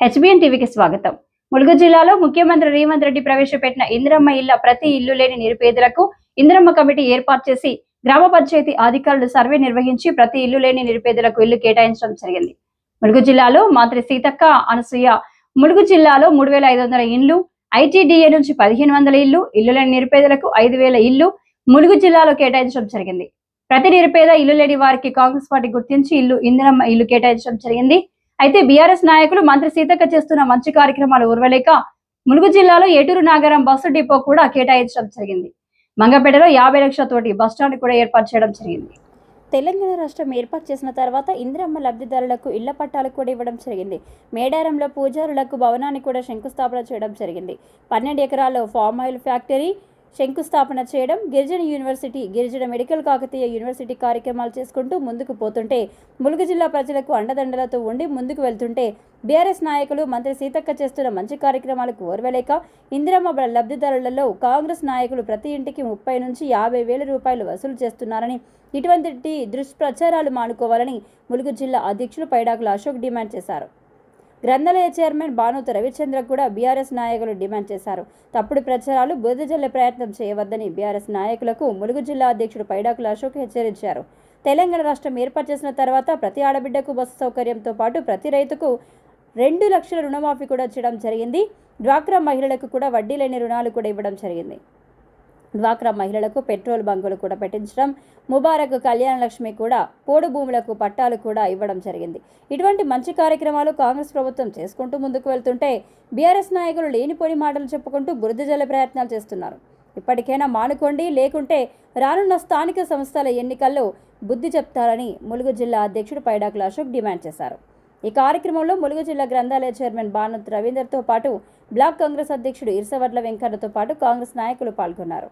HBN టీవీకి స్వాగతం. ములుగు జిల్లాలో ముఖ్యమంత్రి రేవంత్ రెడ్డి ప్రవేశపెట్టిన ఇందిరమ్మ ఇళ్ళ ప్రతి ఇల్లు లేని నిరుపేదలకు ఇందిరమ్మ కమిటీ ఏర్పాటు చేసి గ్రామ పంచాయతీ అధికారులు సర్వే నిర్వహించి ప్రతి ఇల్లు లేని నిరుపేదలకు ఇల్లు కేటాయించడం జరిగింది. ములుగు జిల్లాలో మంత్రి సీతక్క అనసూయ ములుగు జిల్లాలో మూడు వేల ఐదు వందల ఇండ్లు ఐటీడీఏ నుంచి పదిహేను వందల ఇల్లు ఇల్లు లేని నిరుపేదలకు ఐదు వేల ఇల్లు ములుగు జిల్లాలో కేటాయించడం జరిగింది. ప్రతి నిరుపేద ఇల్లు లేని వారికి కాంగ్రెస్ పార్టీ గుర్తించి ఇల్లు ఇందిరమ్మ ఇల్లు కేటాయించడం జరిగింది. అయితే బీఆర్ఎస్ నాయకులు మంత్రి సీతక్క చేస్తున్న మంచి కార్యక్రమాలు ఉరవలేక ములుగు జిల్లాలో ఏటూరు నాగరం బస్సు డిపో కూడా కేటాయించడం జరిగింది. మంగపేటలో యాభై లక్షల తోటి బస్టాండ్ కూడా ఏర్పాటు చేయడం జరిగింది. తెలంగాణ రాష్ట్రం ఏర్పాటు చేసిన తర్వాత ఇందిరమ్మ లబ్ధిదారులకు ఇళ్ళ పట్టాలు కూడా ఇవ్వడం జరిగింది. మేడారంలో పూజారులకు భవనాన్ని కూడా శంకుస్థాపన చేయడం జరిగింది. పన్నెండు ఎకరాల్లో ఫామ్ ఆయిల్ ఫ్యాక్టరీ శంకుస్థాపన చేయడం గిరిజన యూనివర్సిటీ గిరిజన మెడికల్ కాకతీయ యూనివర్సిటీ కార్యక్రమాలు చేసుకుంటూ ముందుకు పోతుంటే ములుగు జిల్లా ప్రజలకు అండదండలతో ఉండి ముందుకు వెళ్తుంటే బీఆర్ఎస్ నాయకులు మంత్రి సీతక్క చేస్తున్న మంచి కార్యక్రమాలకు ఓర్వలేక ఇందిరమ్మ లబ్ధిదారులలో కాంగ్రెస్ నాయకులు ప్రతి ఇంటికి ముప్పై నుంచి యాభై వేల రూపాయలు వసూలు చేస్తున్నారని ఇటువంటి దుష్ప్రచారాలు మానుకోవాలని ములుగు జిల్లా అధ్యక్షులు పైడాకుల అశోక్ డిమాండ్ చేశారు. గ్రంథాలయ చైర్మన్ భానుత రవిచంద్ర కూడా బీఆర్ఎస్ నాయకులు డిమాండ్ చేశారు. తప్పుడు ప్రచారాలు బురద జల్లే ప్రయత్నం చేయవద్దని బీఆర్ఎస్ నాయకులకు ములుగు జిల్లా అధ్యక్షుడు పైడాకుల అశోక్ హెచ్చరించారు. తెలంగాణ రాష్ట్రం ఏర్పాటు చేసిన తర్వాత ప్రతి ఆడబిడ్డకు బస్సు సౌకర్యంతో పాటు ప్రతి రైతుకు రెండు లక్షల రుణమాఫీ కూడా చేయడం జరిగింది. డ్వాక్రా మహిళలకు కూడా వడ్డీ లేని రుణాలు కూడా ఇవ్వడం జరిగింది. డ్వాక్రా మహిళలకు పెట్రోల్ బంకులు కూడా పెట్టించడం ముబారక్ కళ్యాణ లక్ష్మి కూడా పోడు భూములకు పట్టాలు కూడా ఇవ్వడం జరిగింది. ఇటువంటి మంచి కార్యక్రమాలు కాంగ్రెస్ ప్రభుత్వం చేసుకుంటూ ముందుకు వెళ్తుంటే బీఆర్ఎస్ నాయకులు లేనిపోని మాటలు చెప్పుకుంటూ బురద జల్లే ప్రయత్నాలు చేస్తున్నారు. ఇప్పటికైనా మానుకోండి లేకుంటే రానున్న స్థానిక సంస్థల ఎన్నికల్లో బుద్ధి చెప్తారని ములుగు జిల్లా అధ్యక్షుడు పైడాకుల అశోక్ డిమాండ్ చేశారు. ఈ కార్యక్రమంలో ములుగు జిల్లా గ్రంథాలయ చైర్మన్ భానుత్ రవీందర్తో పాటు బ్లాక్ కాంగ్రెస్ అధ్యక్షుడు ఇర్సవడ్ల వెంకన్నతో పాటు కాంగ్రెస్ నాయకులు పాల్గొన్నారు.